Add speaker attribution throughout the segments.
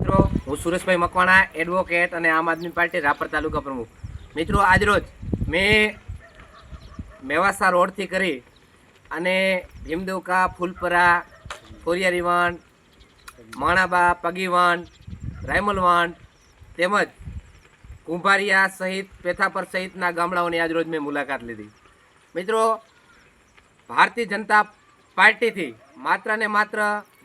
Speaker 1: મિત્રો, હું સુરેશભાઈ મકવાણા એડવોકેટ અને આમ આદમી પાર્ટી રાપર તાલુકા પ્રમુખ. મિત્રો, આજરોજ મેં મેવાસા રોડથી કરી અને ભીમદેવકા, ફૂલપરા ખોરિયારીવાન માણાબા પગીવાન રાયમલવાન તેમજ કુંભારિયા સહિત, પેથાપર સહિતના ગામડાઓની આજરોજ મેં મુલાકાત લીધી. મિત્રો, ભારતીય જનતા પાર્ટીથી માત્ર ને માત્ર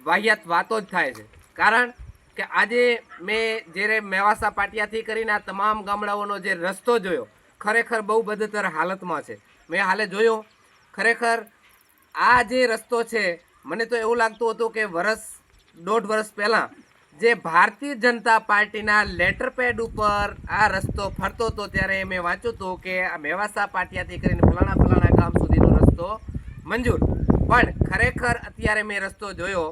Speaker 1: વાહિયાત વાતો જ થાય છે. કારણ કે આજે મેં જ્યારે મેવાસા પાટિયાથી કરીને આ તમામ ગામડાઓનો જે રસ્તો જોયો, ખરેખર બહુ બદતર હાલતમાં છે. મેં હાલે જોયો, ખરેખર આ જે રસ્તો છે, મને તો એવું લાગતું હતું કે વરસ, દોઢ વર્ષ પહેલાં જે ભારતીય જનતા પાર્ટીના લેટર પેડ ઉપર આ રસ્તો ફરતો હતો, ત્યારે મેં વાંચ્યું હતું કે આ મેવાસા પાટિયાથી કરીને ફલાણા ફલાણા ગામ સુધીનો રસ્તો મંજૂર. પણ ખરેખર અત્યારે મેં રસ્તો જોયો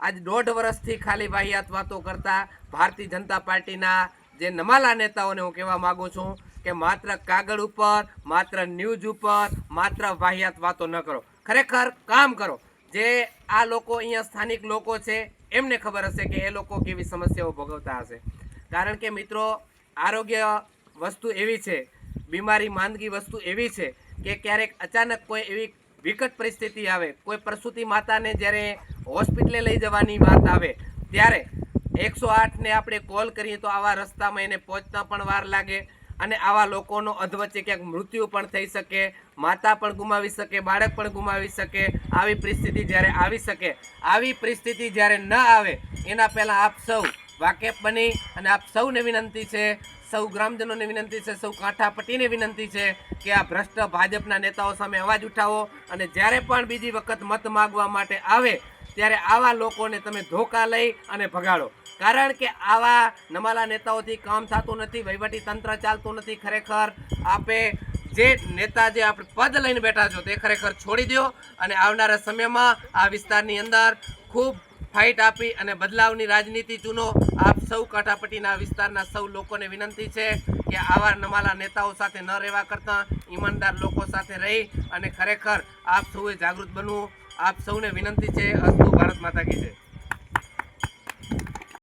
Speaker 1: આજ દોઢ વર્ષથી ખાલી વાહિયાત વાતો કરતા ભારતીય જનતા પાર્ટીના જે નમાલા નેતાઓને હું કહેવા માગું છું કે માત્ર કાગળ ઉપર, માત્ર ન્યૂઝ ઉપર, માત્ર વાહિયાત વાતો ન કરો. ખરેખર કામ કરો. જે આ લોકો અહીંયા સ્થાનિક લોકો છે, એમને ખબર હશે કે એ લોકો કેવી સમસ્યાઓ ભોગવતા હશે. કારણ કે મિત્રો, આરોગ્ય વસ્તુ એવી છે, બીમારી માંદગી વસ્તુ એવી છે કે ક્યારેક અચાનક કોઈ એવી વિકટ પરિસ્થિતિ આવે, કોઈ પ્રસૂતિ માતાને જ્યારે હોસ્પિટલે લઈ જવાની વાત આવે. ત્યારે એકસો આઠને આપણે કોલ કરીએ તો આવા રસ્તામાં એને પહોંચતા પણ વાર લાગે અને આવા લોકોનો અધવચ્ચે ક્યાંક મૃત્યુ પણ થઈ શકે, માતા પણ ગુમાવી શકે, બાળક પણ ગુમાવી શકે, આવી પરિસ્થિતિ જ્યારે આવી શકે, આવી પરિસ્થિતિ જ્યારે ન આવે, એના પહેલાં આપ સૌ વાકેફ બની અને આપ સૌને વિનંતી છે, સૌ ગ્રામજનોને વિનંતી છે, સૌ કાંઠાપટ્ટીને વિનંતી છે કે આ ભ્રષ્ટ ભાજપના નેતાઓ સામે અવાજ ઉઠાવો અને જ્યારે પણ બીજી વખત મત માગવા માટે આવે ત્યારે આવા લોકોને તમે ધોકા લઈ અને ભગાડો. કારણ કે આવા નમાલા નેતાઓથી કામ થતું નથી, વહીવટી તંત્ર ચાલતું નથી, ખરેખર આપે જે નેતા જે આપણે પદ લઈને બેઠા છો તે ખરેખર છોડી દો અને આવનારા સમયમાં આ વિસ્તારની અંદર ખૂબ ફાઇટ આપી અને બદલાવની રાજનીતિ ચૂનો આપ સૌ કાંઠાપટ્ટીના વિસ્તારના સૌ લોકોને વિનંતી છે કે આવા નમાલા નેતાઓ સાથે ન રહેવા કરતાં ઈમાનદાર લોકો સાથે રહી અને ખરેખર આપ સૌએ જાગૃત બનવું આપ સૌને વિનંતી છે અસ્તુ ભારત માતા કી જય.